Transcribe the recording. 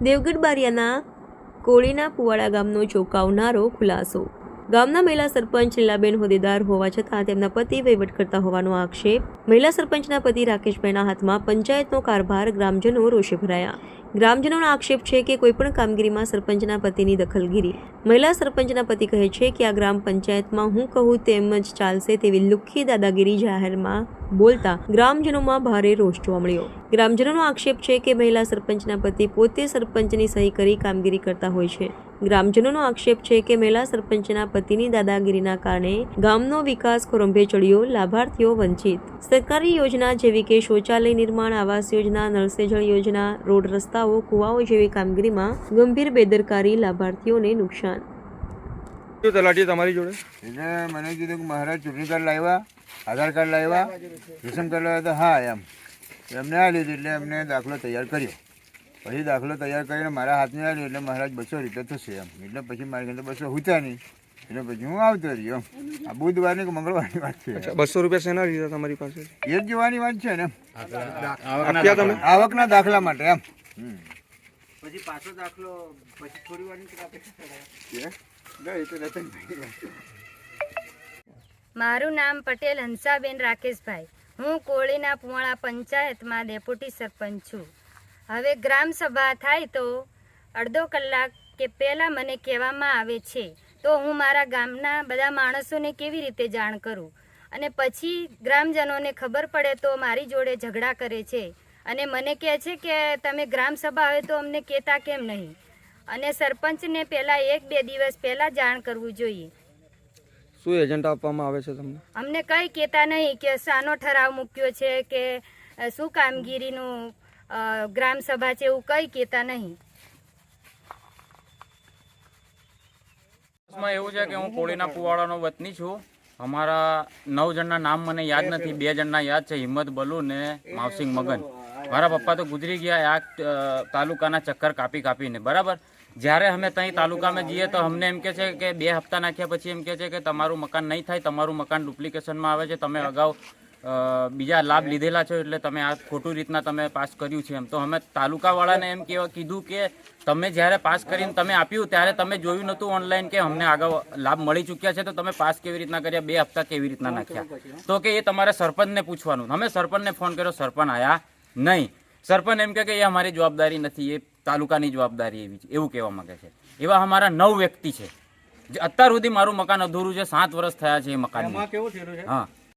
દેવગઢ બારિયાના કોળીના પુવાડા ગામનો ચોંકાવનારો ખુલાસો ગામના મહિલા સરપંચ લીલાબેન હોદેદાર હોવા છતાં તેમના પતિ વહીવટ કરતા હોવાનો આક્ષેપ. મહિલા સરપંચના પતિ રાકેશભાઈના હાથમાં પંચાયતનો કારભાર, ગ્રામજનો રોષે ભરાયા. ગ્રામજનોનો આક્ષેપ છે કે કોઈપણ કામગીરીમાં સરપંચના પતિની દખલગીરી. મહિલા સરપંચના પતિ કહે છે કે આ ગ્રામ પંચાયતમાં હું કહું તેમ જ ચાલશે તેવી લુખ્ખી દાદાગીરી જાહેરમાં બોલતા ગ્રામજનોમાં ભારે રોષ જોવા મળ્યો. ગ્રામજનોનો આક્ષેપ છે કે મહિલા સરપંચના પતિ પોતે સરપંચની સહી કરી કામગીરી કરતા હોય છે. ગ્રામજનોનો આક્ષેપ છે કે મહિલા સરપંચના પતિની દાદાગીરીના કારણે ગામનો વિકાસ ખોરંભે ચડ્યો લાભાર્થીઓ વંચિત. સરકારી યોજના જેવી કે શૌચાલય નિર્માણ આવાસ યોજના નળ સે જળ યોજના રોડ રસ્તાઓ કુવાઓ જેવી કામગીરીમાં ગંભીર બેદરકારી લાભાર્થીઓને નુકસાન. શું તલાટી તમારી જોડે? એટલે મને કીધું કે મહારાજ ચૂંટણી કાર્ડ લાવ્યા આધાર કાર્ડ લાવ્યા રેશન કાર્ડ લાવ્યા તો હા એમ. એમને આ લીધું એટલે એમને દાખલો તૈયાર કર્યો. પછી દાખલો તૈયાર કરીને મારા હાથમાં આવ્યો એટલે મહારાજ બસો રૂપિયા થશે એમ. એટલે પછી મારી ઘરે બસો હોતા નહીં. એટલે પછી હું આવતો રહ્યો આ બુધવારની કે મંગળવારની વાત છે. બસો રૂપિયા શેના લીધા તમારી પાસે? એ જ જોવાની વાત છે ને. એમ. આવકના દાખલા માટે એમ. હમ. મારું નામ પટેલ હંસાબેન રાકેશભાઈ. હું કોળીના પુવાણા પંચાયતમાં ડેપ્યુટી સરપંચ છું. હવે ગ્રામ સભા થાય તો અડધો કલાક કે પહેલાં મને કહેવામાં આવે છે તો હું મારા ગામના બધા માણસોને કેવી રીતે જાણ કરું? અને પછી ગ્રામજનોને ખબર પડે તો મારી જોડે ઝઘડા કરે છે. અને મને કહે છે કે તમે ગ્રામ સભા હોય તો અમને કહેતા કેમ નહીં? અને સરપંચને પહેલાં એક બે દિવસ પહેલાં જાણ કરવું જોઈએ. શું એજન્ટ આપવામાં આવે છે તમને? અમને કંઈ કહેતા નહીં કે શાનો ઠરાવ મૂક્યો છે કે શું કામગીરીનું ગ્રામ સભા છે એવું કંઈ કહેતા નહીં. એવું છે કે હું કોળીના પુવાડાનો વતની છું. અમારા નવ જણના નામ મને યાદ નથી. બે જણના યાદ છે. હિંમત બલુ ને માવસિંગ મગન. મારા પપ્પા તો ગુજરી ગયા આ તાલુકાના ચક્કર કાપી કાપીને. બરાબર? જ્યારે અમે ત્યાં તાલુકામાં જઈએ તો અમને એમ કે છે કે બે હપ્તા નાખ્યા પછી એમ કે છે કે તમારું મકાન નહીં થાય. તમારું મકાન ડુપ્લિકેશનમાં આવે છે. તમે અગાઉ બીજા લાભ લીધેલા છો એટલે તમે આ ખોટું રીતના તમે પાસ કર્યું છે એમ. તો અમે તાલુકાવાળાને એમ કહેવા કીધું કે તમે જ્યારે પાસ કરીને તમે આપ્યું ત્યારે તમે જોયું નહોતું ઓનલાઈન કે અમને આગળ લાભ મળી ચૂક્યા છે તો તમે પાસ કેવી રીતના કર્યા બે હપ્તા કેવી રીતના નાખ્યા? તો કે એ તમારે સરપંચને પૂછવાનું. અમે સરપંચને ફોન કર્યો સરપંચ આવ્યા નહીં. સરપંચ એમ કહે કે એ અમારી જવાબદારી નથી એ તાલુકાની જવાબદારી એવી છે. એવું કહેવા માંગે છે. એવા અમારા નવ વ્યક્તિ છે. જે અત્યાર સુધી મારું મકાન અધૂરું છે સાત વર્ષ થયા છે એ મકાન હા.